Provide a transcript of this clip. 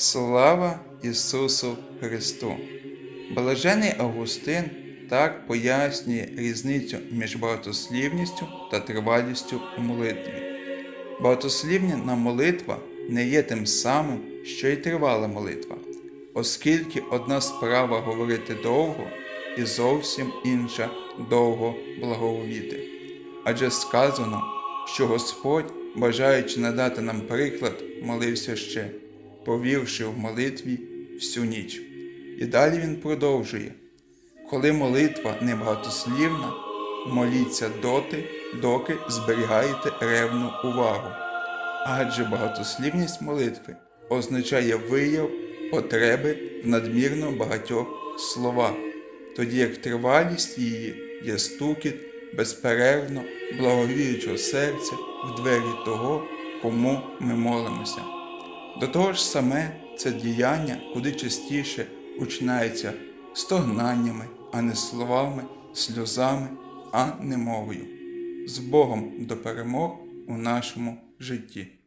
Слава Ісусу Христу! Блажений Августин так пояснює різницю між багатослівністю та тривалістю у молитві. Багатослівна молитва не є тим самим, що й тривала молитва, оскільки одна справа говорити довго і зовсім інша довго благовіти. Адже сказано, що Господь, бажаючи надати нам приклад, молився ще, повівши в молитві всю ніч. І далі він продовжує: коли молитва не багатослівна, моліться доти, доки зберігаєте ревну увагу. Адже багатослівність молитви означає вияв потреби в надмірно багатьох словах, тоді як тривалість її є стукіт безперервно благовіючого серця в двері того, кому ми молимося. До того ж саме це діяння куди частіше починається стогнаннями, а не словами, сльозами, а не мовою. З Богом до перемог у нашому житті.